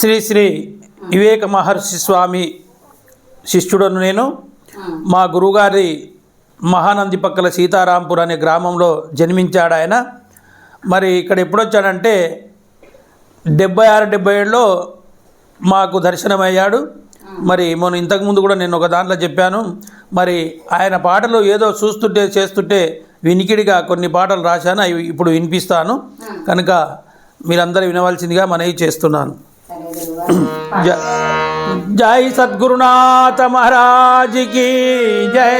శ్రీ శ్రీ వివేక మహర్షి స్వామి శిష్యుడను నేను. మా గురుగారి మహానంది పక్కల సీతారాంపూర్ అనే గ్రామంలో జన్మించాడు ఆయన. మరి ఇక్కడ ఎప్పుడొచ్చాడంటే డెబ్బై ఆరు డెబ్బై ఏడులో మాకు దర్శనమయ్యాడు. మరి మొన్న ఇంతకుముందు కూడా నేను ఒక దాంట్లో చెప్పాను. మరి ఆయన పాటలు ఏదో చూస్తుంటే చేస్తుంటే వినికిడిగా కొన్ని పాటలు రాశాను. అవి ఇప్పుడు వినిపిస్తాను. కనుక మీరందరూ వినవలసిందిగా మనవి చేస్తున్నాను. సరే గురువా జ- జై సద్గురునాథ మహారాజ్కి జై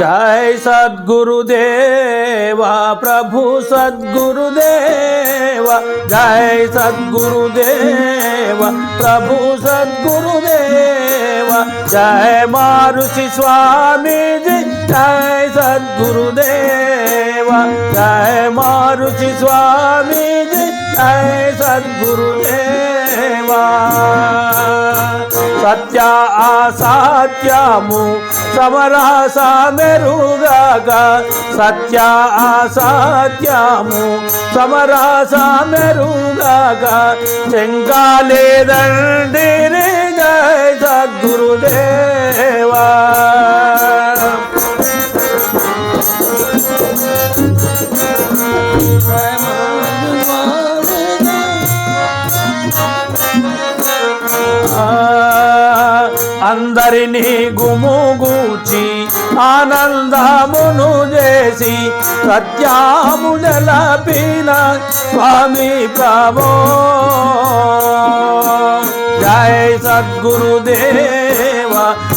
జై సద్గురుదేవ ప్రభు సద్గురుదేవ జై సద్గురుదేవ ప్రభు సద్గురుదేవ జై మారుషి స్వామీజీ జై సద్గురుదేవ జై మారుషి స్వామీజీ జై సద్గురుదేవా సత్య అసత్యము సమరాస మెరుగాక సత్య అసాధ్యము సమరాస మెరుగాక చెంగాలేదండి జయ సద్గురుదేవా అందరినీ గుముగూచి ఆనందమును చేసి సత్యాము జలపిన స్వామి ప్రభో. జయ సద్గురుదేవ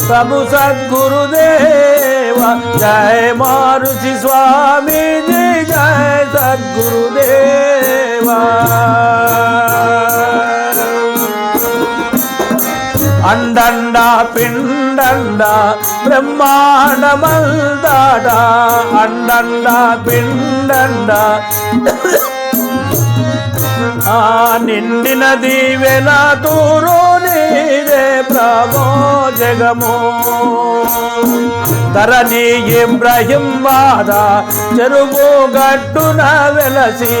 ప్రభు సద్గురుదేవ జయ మారుషి స్వామీజీ జయ సద్గురుదేవా. అండండ పిండండ బ్రహ్మాండమందాడ అండండ పిండండ ఆ నిండినది వెలా దూరో జగమో తరణి ఇబ్రహిం వాద చెరువు గట్టున వెలసి.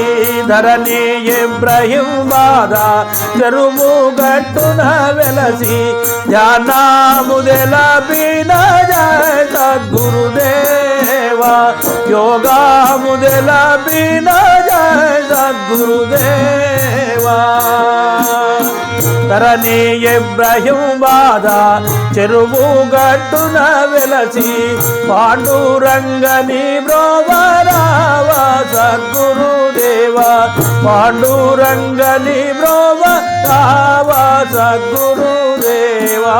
ధరణి ఇబ్రహిం వాద చెరువు గట్టున వెలసి. ధ్యానాముదెల బీన జయ సద్గురుదేవా యోగాముదెల బీన జయ సద్గురుదేవా. ధరణి ఇబ్రహీం బాధ చెరువు గట్టున వెలసి పాండురంగని బ్రోవరావ సద్గురుదేవా పాండురంగని బ్రోవ రావ సద్గురుదేవా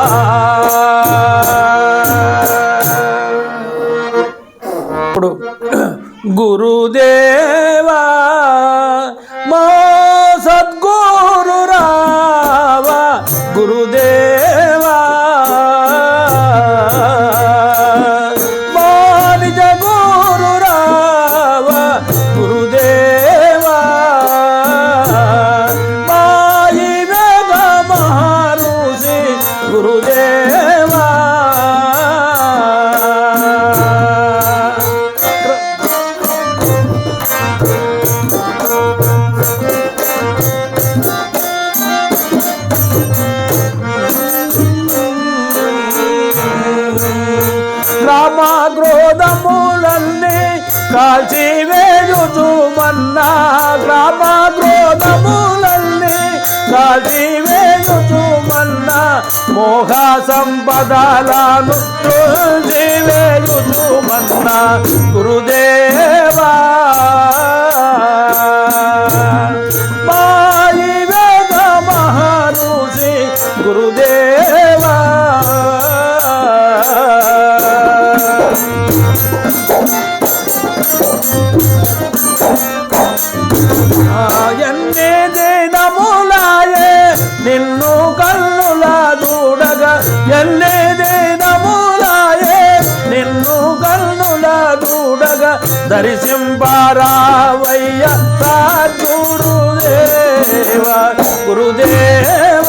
ఇప్పుడు గురుదేవా గ్రామగ్రోధములన్నీ కాల్చి వేయుచు మన్నా గ్రామగ్రోధములన్నీ కాల్చి వేయుచుమన్నా. మోహ సంపదలను తుల్చి వేయుచు మన్నా హరిసింహారావయ్య గురుదేవ గురుదేవ.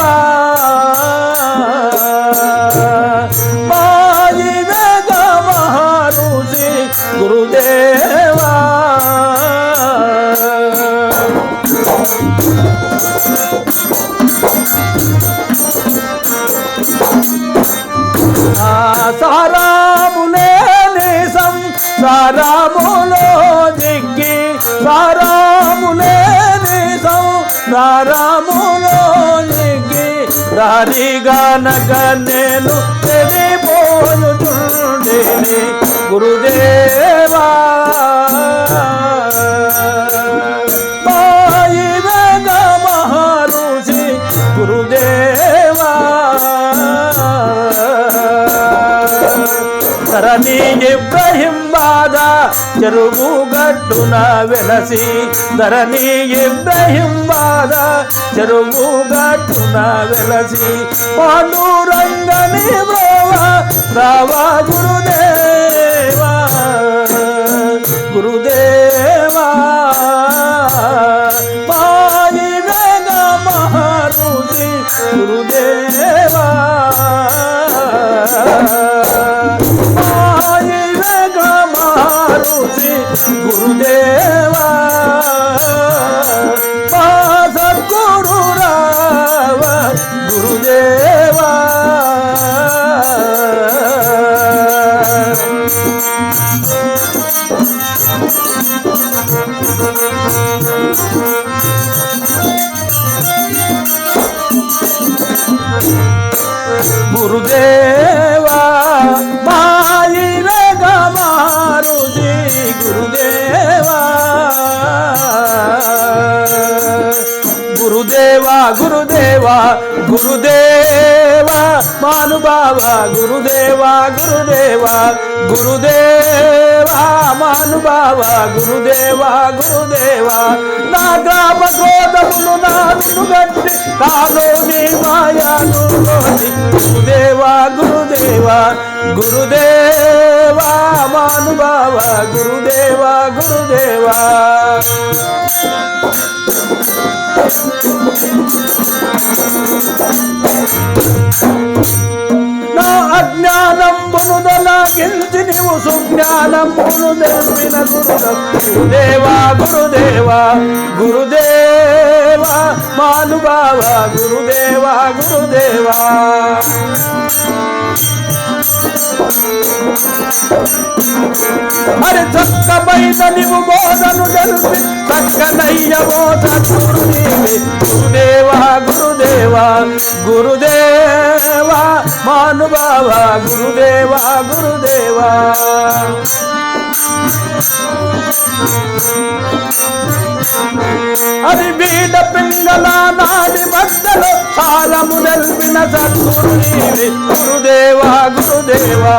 మహర్షి గురుదేవ. సారా సారాములో దిగ్గి సారాములే నిసం సారాములో రారిగా నగ నేను చెడిపోయుచుండేని గురుదేవా చెరువు గట్టున వెలసి ధరణి ఇబ్రహిం బాధ చెరువు గట్టున వెలసి పాండురంగని బ్రోవ రావా గురుదేవా. గురుదేవా పాయి వేగ మహరుషి గురుదేవా. మహరుషి గురుదేవా గురుదేవా గురుదేవా గురుదేవా మానుభావ గురుదేవా గురుదేవా గురుదేవా మానుభావ గురుదేవా గురుదేవా నన్ను నా గట్టి కాలో నీ మాయాను గురుదేవా గురుదేవా గురుదేవా మానుభావ గురుదేవా గురుదేవా. నా దొలగించి తెలిపిన గురుదేవా గురుదేవా గురుదేవా మానుభావ గురుదేవా గురుదేవా. మరి చక్కమైన నీవు బోధను తెలిపి చక్కనయ్య బోధ నీవే గురుదేవా గురుదేవా గురుదేవా మానుభావ గురుదేవా గురుదేవా. అది బీద పింగళ నాటి మధ్యలో కాలము నెల్పిన సద్గురు గురుదేవా గురుదేవా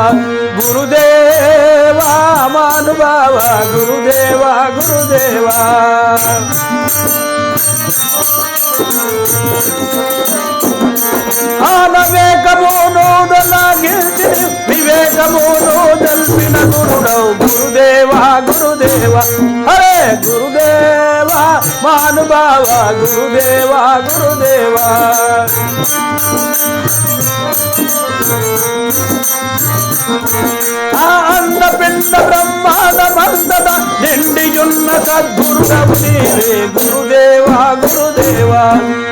గురుదేవా మానుభావ గురుదేవా గురుదేవా. ఆనవేకము నోదలాగిల్చి వివేకము నోదల్పిన గురుడవు. గురుదేవా గురుదేవా హరే గురుదేవా మానుభావ గురుదేవా గురుదేవా. ఆ అండపిండ బ్రహ్మాండ మందట నిండియున్న సద్గురుడవు నీవే. గురుదేవా గురుదేవా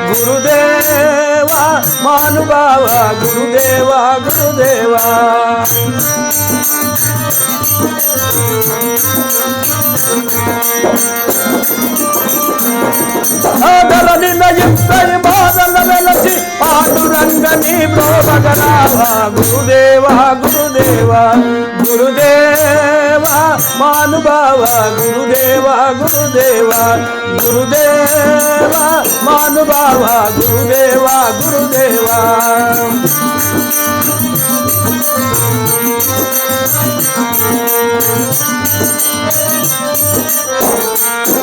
గురుదేవా మానుభావ గురుదేవా గురుదేవా. పాండురంగని ప్రోభగరావా గురుదేవా గురుదేవా గురుదేవా మానుభావ గురుదేవా గురుదేవా గురుదేవా మానుభావ గురుదేవా గురుదేవా Thank you.